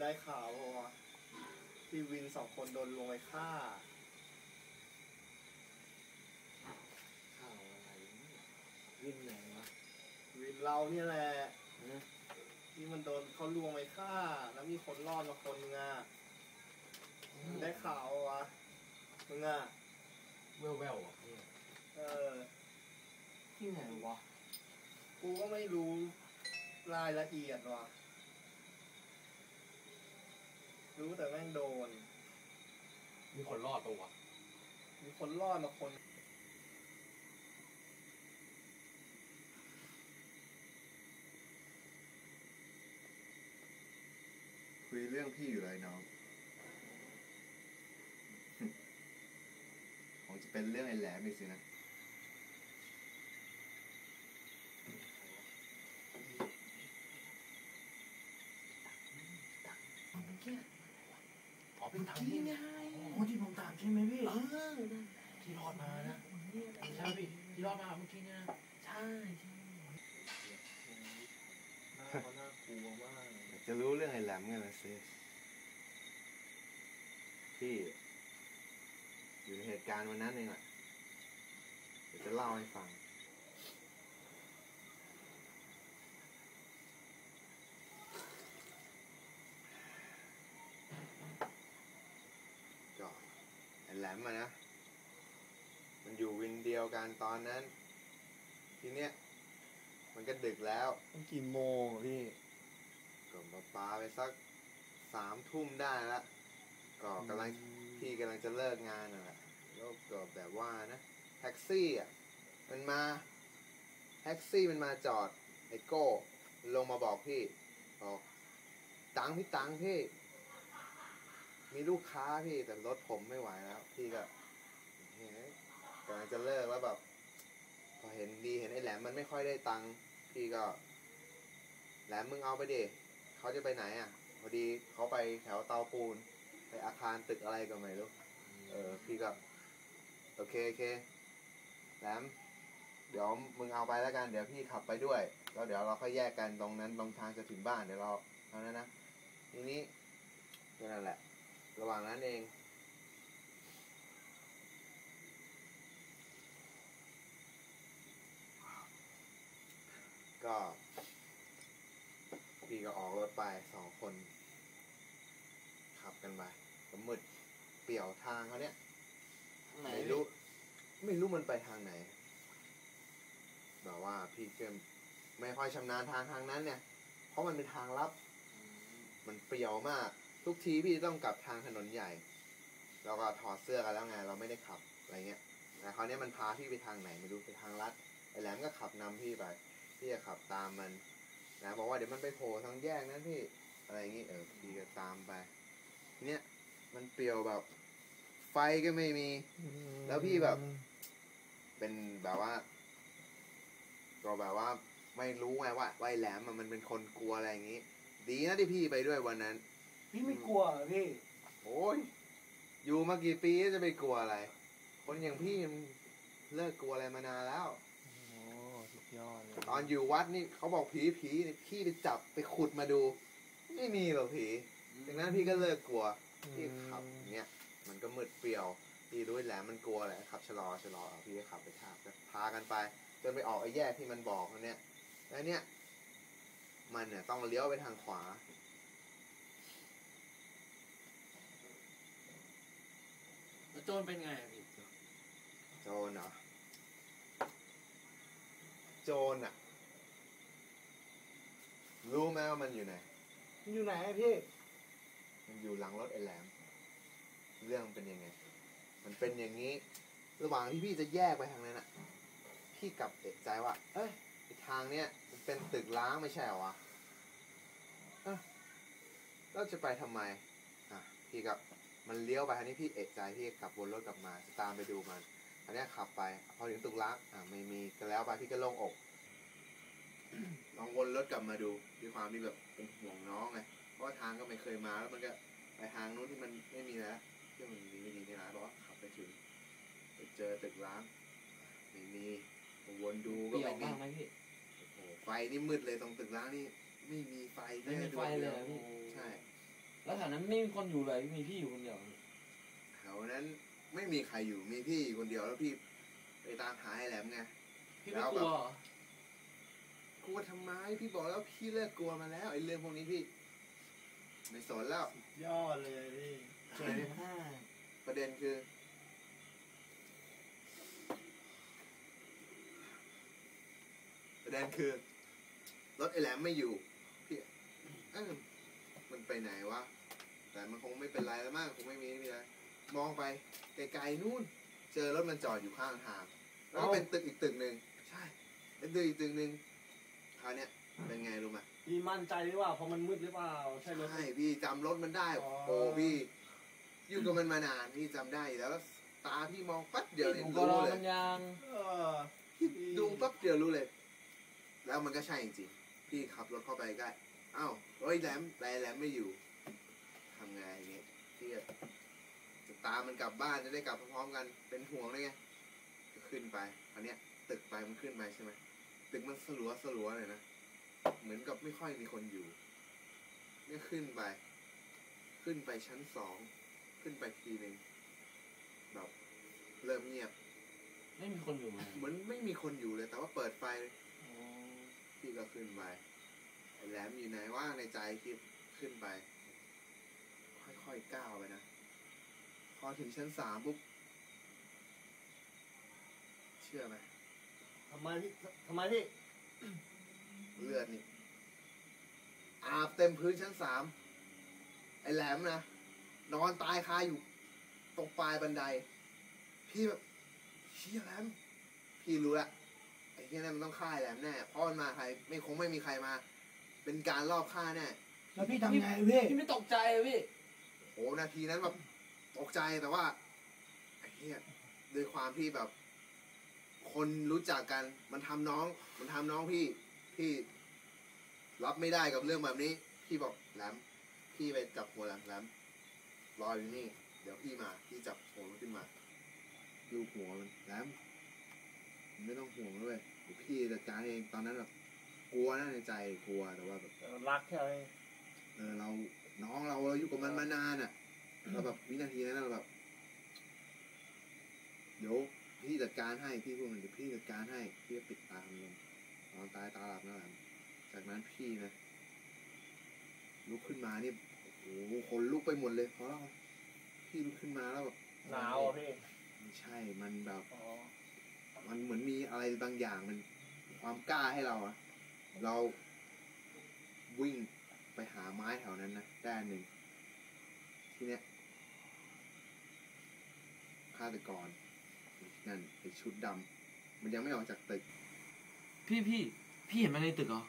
ได้ข่าวว่าพี่วินสองคนโดนลวงไปฆ่า ข่าวอะไรเนี่ยวิ่งไหนวะวินเราเนี่ยแหละ นะที่มันโดนเขาลวงไปฆ่า แล้วมีคนรอดมาคนนึงอะได้ข่าววะมึงอะแววแววๆอะเนี่ยเออ ที่ไหนวะกูก็ไม่รู้รายละเอียดว่ะ รู้แต่แม่งโดน มีคนรอดตัวะมีคนรอดมาคน คุยเรื่องพี่อยู่เลยน้อง คงจะเป็นเรื่องไอ้แหลมอีกสินะ อ๋อเป็นทางที่ไงโอ้ที่ผมตามใช่ ไหมพี่เออที่รอดมานะใช่พี่ที่รอดมาเมื่อกี้เนี่ยนะใช่ใช่หน้าเขาน่ากลัวมากอยากจะรู้เรื่องไอ้แหลมไงล่ะเซสพี่ อยู่ในเหตุการณ์วันนั้นเองแหละเดี๋ยวจะเล่าให้ฟัง ก็ไอ้แหล มอะนะ มันอยู่วินเดียวกันตอนนั้น ทีเนี้ย มันก็ดึกแล้ว มันกี่โมงอะพี่ก็มาปาไปสักสามทุ่มได้ละก็กำลังพี่กำลังจะเลิกงานน่ะแหละแล้วก็แบบว่านะแท็กซี่อะมันมาแท็กซี่มันมาจอดไอโก้ ลงมาบอกพี่บอกตังค์พี่ตังค์พี่ มีลูกค้าพี่แต่รถผมไม่ไหวแล้วพี่ก็กำลังจะเลิกแล้วแบบ พอเห็นดีเห็นไอ้แหลมมันไม่ค่อยได้ตังค์พี่ก็ แหลมมึงเอาไปดิเขาจะไปไหนอะ พอดีเขาไปแถวเตาปูน ไปอาคารตึกอะไรก็ไม่รู้เออ พี่ก็ โอเคโอเคแหลมเดี๋ยวมึงเอาไปแล้วกันเดี๋ยวพี่ขับไปด้วยแล้วเดี๋ยวเราค่อยแยกกันตรงนั้นตรงทางจะถึงบ้านเดี๋ยวเราเท่านั้นนะทีนี้ก็นั่นแหละ ระหว่างนั้นเอง ก็ พี่ก็ออกรถไปสองคน ขับกันไปก็มืดเปี่ยวทางเขาเนี้ยไหนไม่รู้ ไม่รู้มันไปทางไหนแบบว่าพี่ก็ไม่ค่อยชำนาญทางทางนั้นเนี่ย เพราะมันเป็นทางลับ มันเปรี่ยวมาก ทุกทีพี่ต้องกลับทางถนนใหญ่ เราก็ถอดเสื้อกันแล้วไงเราไม่ได้ขับอะไรเงี้ยแต่คราวนี้มันพาพี่ไปทางไหนไม่รู้ไปทางลัดไอ้แหลมก็ขับนำพี่ไปพี่จะขับตามมันแหลมบอกว่าเดี๋ยวมันไปโผล่ทางแยกนั้นพี่อะไรอย่างงี้เออพี่ก็ตามไป เนี่ยมันเปรี่ยวแบบ ไฟก็ไม่มี แล้วพี่แบบ เป็นแบบว่า ก็แบบว่า ไม่รู้ไงว่าไอ้แหลมมันเป็นคนกลัวอะไรอย่างงี้ ดีนะที่พี่ไปด้วยวันนั้น พี่ไม่กลัวเหรอพี่ โอ้ย อยู่มากี่ปีแล้วจะไปกลัวอะไร คนอย่างพี่มันเลิกกลัวอะไรมานานแล้ว โอ้สุดยอดเลยตอนอยู่วัดนี่เขาบอกผีผีนี่พี่ไปจับไปขุดมาดู ไม่มีหรอกผีดังนั้นพี่ก็เลิกกลัวพี่ขับอย่างเงี้ยมันก็มืดเปรี่ยวพี่รู้แหละมันกลัวแหละขับชะลอชะลอเอาพี่ก็ขับไปทางก็พากันไป จนไปออกไอ้แยกที่มันบอกนั่นเนี่ยแล้วเนี่ย มันเนี่ยต้องเลี้ยวไปทางขวา แล้วโจรเป็นไงอะพี่โจรเหรอโจรอะรู้ไหมว่ามันอยู่ไหนมันอยู่ไหนอะพี่ มันอยู่หลังรถไอ้แหลม เรื่องเป็นยังไง มันเป็นอย่างนี้ ระหว่างที่พี่จะแยกไปทางนั้นอะพี่กลับเอะใจว่า เอ้ยไอ้ทางเนี้ยมันเป็นตึกล้างไม่ใช่เหรอวะเอ้าเราจะไปทำไม อะ พี่กับ มันเลี้ยวไปทางนี้พี่เอะใจพี่ก็กลับวนรถกลับมาจะตามไปดูมัน อันเนี้ยขับไป พอถึงตึกล้างอะไม่มีก็แล้วไปพี่ก็โล่งอกลองวนรถกลับมาดูด้วยความที่แบบเป็นห่วงน้องไงเพราะว่าทางก็ไม่เคยมาแล้วมันก็ไปทางนู้นที่มันไม่มีแล้วที่มันดีไม่ดีไม่ร้ายเพราะว่าขับไปถึงไปเจอตึกร้างไม่มีวนดูก็เปรี้ยวไม่มีบ้างไหมพี่โอ้โหไฟนี่มืดเลยตรงตึกร้างนี่ ไม่มีไฟไม่มีไฟเลยเหรอพี่ใช่ แล้วแถวนั้นไม่มีคนอยู่เลย มีพี่อยู่คนเดียวแถวนั้นไม่มีใครอยู่มีพี่คนเดียวแล้วพี่ไปตามหาไอ้แหลมไงพี่ไม่กลัวเหรอกลัวทำไมพี่บอกแล้วพี่เลิกกลัวมาแล้วไอ้เรื่องพวกนี้พี่ ไม่สนแล้ว ยอดเลยพี่เจ๋งมากประเด็นคือ ประเด็นคือรถไอ้แหลมไม่อยู่พี่เอ้ามัน ไปไหนวะ แต่มันคงไม่เป็นไรแล้วมั้งคงไม่มีไม่มีอะไรมองไปไกลๆนู่น เจอรถมันจอดอยู่ข้างทาง แล้วก็เป็นตึกอีกตึกหนึ่งใช่เป็นตึกอีกตึกหนึ่งคราวเนี้ยเป็นไงรู้ไหมพี่มั่นใจหรือเปล่าเพราะมันมืดหรือเปล่าใช่รถ ใช่พี่จำรถมันได้ อ๋อ โอ้พี่อยู่กับมันมานานพี่จำได้อยู่แล้วแล้วตาพี่มองปั๊บเดียวเนี่ยผมก็รู้รอเลย มันยัง เออพี่ดูปั๊บเดียวรู้เลย แล้วมันก็ใช่จริงๆพี่ขับรถเข้าไปใกล้ อ้าวเฮ้ยแหลมแหลมแหลมไม่อยู่ทำไงอย่างเงี้ยพี่ก็จะตามมันกลับบ้านจะได้กลับพร้อมๆกันเป็นห่วงเลยไงก็ขึ้นไปอันเนี้ย ตึกไปมันขึ้นไปใช่ไหมตึกมันสลัวสลัวเลยนะเหมือนกับไม่ค่อยมีคนอยู่เนี่ยขึ้นไป ขึ้นไปชั้นสองขึ้นไปทีหนึ่งแบบเริ่มเงียบ ไม่มีคนอยู่เลยเหมือนไม่มีคนอยู่เลย แต่ว่าเปิดไฟพี่ก็ขึ้นไปไอ้ แหลมอยู่ไหนว่าในใจคิดขึ้นไป ค่อยๆก้าวไปนะ พอถึงชั้นสามปุ๊บเชื่อไหมทำไมพี่ทำไมพี่ เลือดนี่ อาบเต็มพื้นชั้นสามไอ้แหลมนะ นอนตายคาอยู่ตรงปลายบันได พี่แบบเชี่ยแหลม พี่รู้ละไอ้เหี้ยนั่นมันต้องฆ่าไอ้แหลมแน่เพราะมันมาใคร ไม่คงไม่มีใครมา เป็นการลอบฆ่าแน่แล้วพี่ทำไงพี่พี่ไม่ตกใจอะพี่โอ้นาทีนั้นแบบตกใจแต่ว่าไอ้เหี้ยด้วยความที่แบบ คนรู้จักกัน มันทำน้อง มันทำน้องพี่ พี่รับไม่ได้กับเรื่องแบบนี้ พี่บอกแหลมพี่ไปจับหัวแหลมแหลมรออยู่นี่ เดี๋ยวพี่มาพี่จับหัวมันขึ้นมาลูกหัวมันแหลมไม่ต้องห่วงด้วยเดี๋ยวพี่จัดการเองตอนนั้นแบบ กลัวนะในใจกลัวแต่ว่าแบบรักใช่ไหมเออเราน้องเราเราอยู่กับมันมานานอะเราแบบวินาทีนั้นเราแบบเดี๋ยวพี่จัดการให้พี่พูดมันเดี๋ยวพี่จัดการให้พี่ก็ปิดตามลงนอนตายตาหลับนั่นแหละจากนั้นพี่นะลุกขึ้นมานี่โอ้โหคนลุกไปหมดเลยเพราะเราพี่ลุกขึ้นมาแล้วแบบหนาวอะพี่ไม่ใช่มันแบบมันเหมือนมีอะไรบางอย่างมันความกล้าให้เราอะ เราวิ่งไปหาไม้แถวนั้นนะได้อันหนึ่งทีเนี้ยฆาตกร นั่นไอชุดดำมันยังไม่ออกจากตึก พี่พี่พี่เห็นมันในตึกเหรอ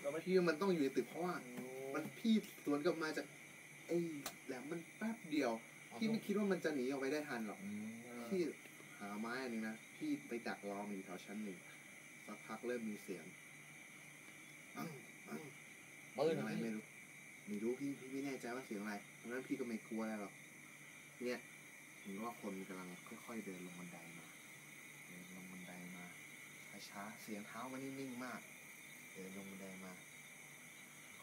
เราไม่พี่ว่ามันต้องอยู่ในตึกเพราะว่ามันพี่สวนกลับมาจากไอ้แหลมมันแป๊บเดียว พี่ไม่คิดว่ามันจะหนีออกไปได้ทันหรอกพี่หาไม้อันหนึงนะพี่ไปดักรอมันอยู่แถวชั้นหนึ่ง สักพักเริ่มมีเสียงปังปังปืนเสียงอะอะไรพี่ไม่รู้ไม่รู้พี่พี่ไม่แน่ใจว่าเสียงอะไรตอนนั้นพี่ก็ไม่กลัวอะไรหรอก เนี่ยเห็นว่าคนกำลังค่อยๆเดินลงบันไดมา เดินลงบันไดมาช้าๆเสียงเท้ามันนิ่งๆมาก เดินลงบันไดมา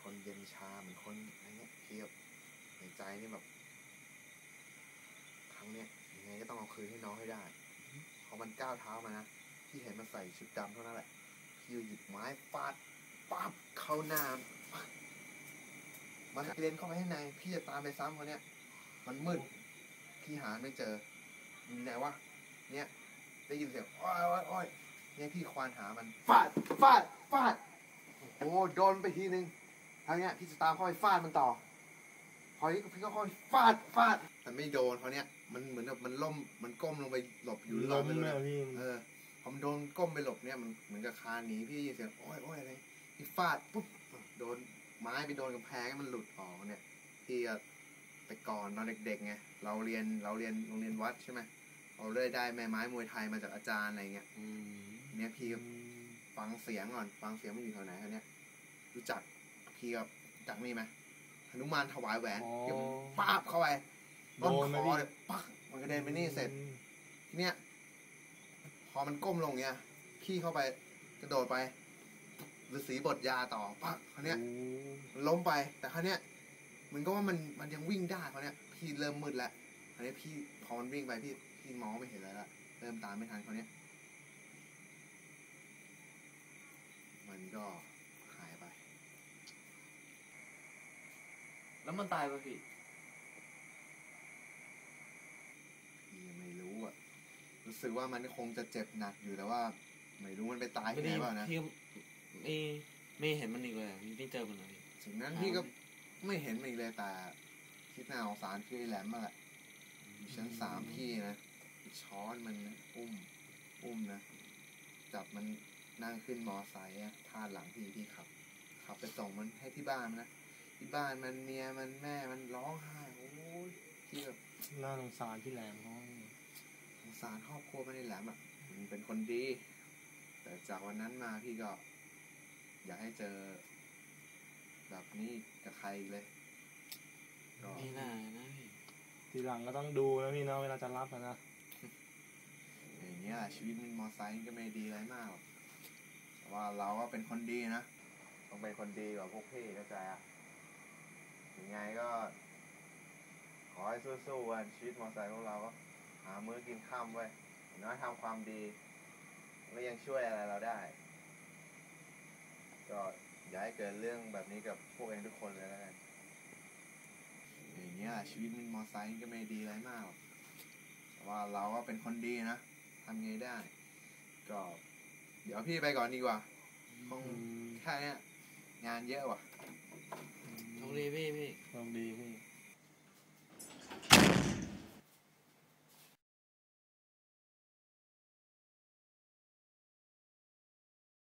คนเย็นชาเหมือนคนอะไรเงี้ยเพียบในใจนี่แบบ ครั้งเนี้ยยังไงก็ต้องเอาคืนให้น้องให้ได้พอมันก้าวเท้ามานะ พี่เห็นมันใส่ชุดดำเท่านั้นแหละ พี่หยิบไม้ฟาดปั๊บเข้าหน้าปั๊บมันกระเด็นเข้าไปข้างใน พี่จะตามไปซ้ำเขาเนี่ย มันมืด พี่หาไม่เจออยู่ไหนวะ เนี่ย ได้ยินเสียงอ้อยอ้อยอ้อยเนี่ยพี่ควานหามัน ฟาด ฟาด ฟาด โอ้โหโดนไปทีนึงทางเนี้ยพี่จะตามเข้าไปฟาดมันต่อ พอนี้พี่ก็ค่อยฟาด ฟาด แต่ไม่โดนเขาเนี้ยมันเหมือนกับมันล่ม มันก้มลงไปหลบอยู่หรือเปล้ล่ามไม่รู้เลนะยพี่เออ พอมันโดนก้มไปหลบเนี่ยมันเหมือนกับคานหนีพี่ได้ยินเสียงโอ้ยโอ้ยอะไรพี่ฟาดปุ๊บโดนไม้ไปโดนกำแพงให้มันหลุดออกเนี่ยพี่ก็แต่ก่อนตอนเด็กๆไงเราเรียนเราเรียนโรงเรียนวัดใช่ไหมเราเลยได้แม่ไม้มวยไทยมาจากอาจารย์อะไรเงี้ยอืมเนี่ยพี่ก็ฟังเสียงก่อนฟังเสียงมันอยู่แถวไหนอันเนี้ยรู้จักพี่ก็จักนี่ไหมหนุมานถวายแหวนอ๋อพี่ก็ป้าบเข้าไปต้นโดนไหมคอพี่เลยปักมันกระเด็นไปนี่เสร็จทีเนี้ย พอมันก้มลงเงี้ยพี่เข้าไปกระโดดไปฤาษีบทยาต่อปักเขาเนี้ยล้มไปแต่คราเนี้ยมันก็ว่ามันมันยังวิ่งได้เพราเนี้ยพี่เริ่มมืดแล้วอันนี้พี่พอมันวิ่งไปพี่พี่มองไม่เห็นแล้วละเริ่มตามไม่ทันเขาเนี้ยมันก็หายไป แล้วมันตายป่ะพี่ยังไม่รู้อะ รู้สึกว่ามันคงจะเจ็บหนักอยู่แต่ว่า ไม่รู้มันไปตายไม่ที่ไหนได้เปล่านะพี่ก็ไม่ไม่เห็นมันอีกเลยอะพี่ไม่เจอมันเลยสิ่งนั้นพี่ก็ไม่เห็นมันอีกเลยแต่ที่น่าสงสารคือไอ้แหลมมาแหละอยู่ชั้นสามพี่นะช้อนมันนะอุ้ม อุ้มนะจับมันนั่งขึ้นมอไซค์อะท่าหลังพี่พี่ขับขับไปส่งมันให้ที่บ้านมันนะที่บ้านมันเมียมันแม่มันร้องไห้โอ้ยพี่แบบน่าสงสารพี่แหลมเขา สงสารครอบครัวมันในแหลมอะมันเป็นคนดี แต่จากวันนั้นมาพี่ก็ อยากให้เจอ แบบนี้กับใครอีกเลยก็ไม่น่านะพี่ทีหลังก็ต้องดูนะพี่เนาะเวลาจะรับอะนะ อย่างเงี้ยชีวิตมันมอไซค์ก็ไม่ดีอะไรมากหรอกแต่ว่าเราก็เป็นคนดีนะต้องเป็นคนดีกว่าพวกพี่เข้าใจอะยังไงก็ ขอให้สู้ๆกันชีวิตมอไซค์พวกเราก็ หามื้อกินข้ามไว้ยอย่างน้อยทำความดีแล้วยังช่วยอะไรเราได้ ก็อย่าให้เกิดเรื่องแบบนี้กับพวกเองทุกคนเลยแล้วกันอย่างเงี้ยชีวิตมันมอไซค์ก็ไม่ดีอะไรมากหรอกแต่ว่าเราก็เป็นคนดีนะทำไงได้ ก็ เดี๋ยวพี่ไปก่อนดีกว่าคงแค่เนี้ยงานเยอะว่ะโชคดีพี่พี่ลองดีพี่โ